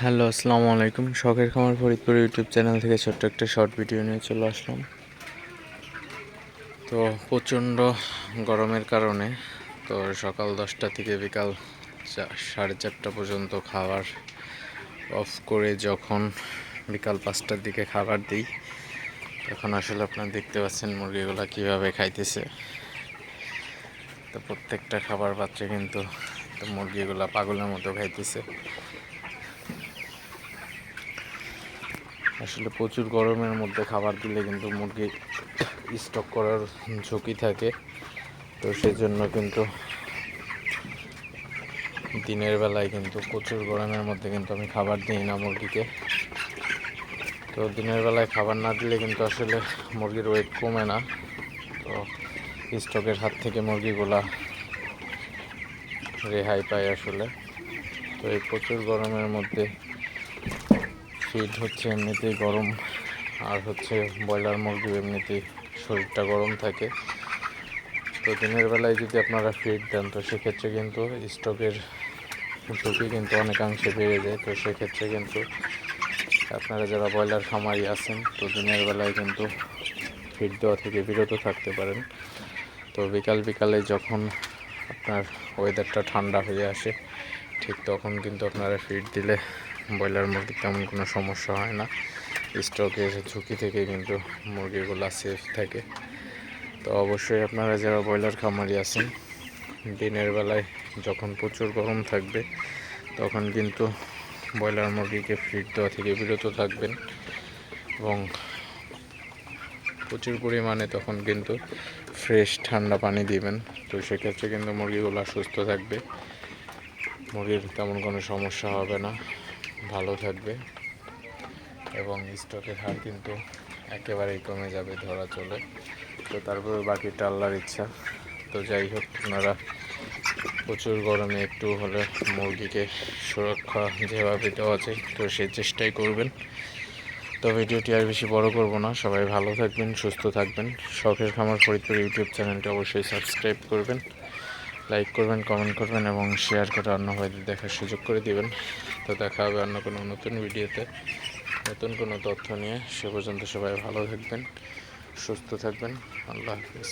Hello, আসসালামু আলাইকুম। শখের খামার ফরিদপুর ইউটিউব চ্যানেল থেকে ছোট্ট একটা শর্ট ভিডিও নিয়ে চলে আসলাম। তো প্রচণ্ড গরমের কারণে তো সকাল দশটা থেকে বিকাল সাড়ে চারটা পর্যন্ত খাবার অফ করে যখন বিকাল পাঁচটার দিকে খাবার দিই, তখন আসলে আপনারা দেখতে পাচ্ছেন মুরগিগুলো কীভাবে খাইতেছে। তো প্রত্যেকটা খাবার পাত্রে কিন্তু মুরগিগুলা পাগলের মতো খাইতেছে। আসলে প্রচুর গরমের মধ্যে খাবার দিলে কিন্তু মুরগি স্টক করার ঝুঁকি থাকে। তো সেজন্য কিন্তু দিনের বেলায় কিন্তু প্রচুর গরমের মধ্যে কিন্তু আমি খাবার দিই না মুরগিকে। তো দিনের বেলায় খাবার না দিলে কিন্তু আসলে মুরগির ওয়েট কমে না। তো স্টকের হাত থেকে মুরগিগুলা রেহাই পায় আসলে। তো এই প্রচুর গরমের মধ্যে ফিড হচ্ছে এমনিতেই গরম, আর হচ্ছে ব্রয়লার মুরগি এমনিতেই শরীরটা গরম থাকে। তো দিনের বেলায় যদি আপনারা ফিড দেন, তো সেক্ষেত্রে কিন্তু স্টকের ঝুঁকি কিন্তু অনেকাংশে বেড়ে যায়। তো সেক্ষেত্রে কিন্তু আপনারা যারা ব্রয়লার খামারি আছেন, তো দিনের বেলায় কিন্তু ফিড দেওয়া থেকে বিরত থাকতে পারেন। তো বিকাল বিকালে যখন আপনার ওয়েদারটা ঠান্ডা হয়ে আসে ঠিক তখন কিন্তু আপনারা ফিড দিলে ব্রয়লার মুরগির তেমন কোনো সমস্যা হয় না। স্টকের ঝুঁকি থেকে কিন্তু মুরগিগুলো সেফ থাকে। তো অবশ্যই আপনারা যারা ব্রয়লার খামারি আছেন, দিনের বেলায় যখন প্রচুর গরম থাকবে, তখন কিন্তু ব্রয়লার মুরগিকে ফিড দেওয়া থেকে বিরত থাকবেন এবং প্রচুর পরিমাণে তখন কিন্তু ফ্রেশ ঠান্ডা পানি দিবেন। তো সেক্ষেত্রে কিন্তু মুরগিগুলো সুস্থ থাকবে। মুরগির তেমন কোনো সমস্যা হবে না, ভালো থাকবে এবং স্টকের হার কিন্তু একেবারেই কমে যাবে ধরা চলে। তো তারপরে বাকিটা আল্লাহর ইচ্ছা। তো যাই হোক আপনারা প্রচুর গরমে একটু হলে মুরগিকে সুরক্ষা যেভাবে দেওয়া যায় তো সে চেষ্টাই করবেন। তো ভিডিওটি আর বেশি বড় করব না। সবাই ভালো থাকবেন, সুস্থ থাকবেন। শখের খামার ফরিদপুর ইউটিউব চ্যানেলটি অবশ্যই সাবস্ক্রাইব করবেন। লাইক করবেন কমেন্ট করবেন এবং শেয়ার করে অন্য ভাইদের দেখার সুযোগ করে দিবেন। তো দেখা হবে অন্য কোনো নতুন ভিডিওতে। নতুন কোনো তথ্য নিয়ে। সে পর্যন্ত সবাই ভালো থাকবেন, সুস্থ থাকবেন। আল্লাহ হাফিজ।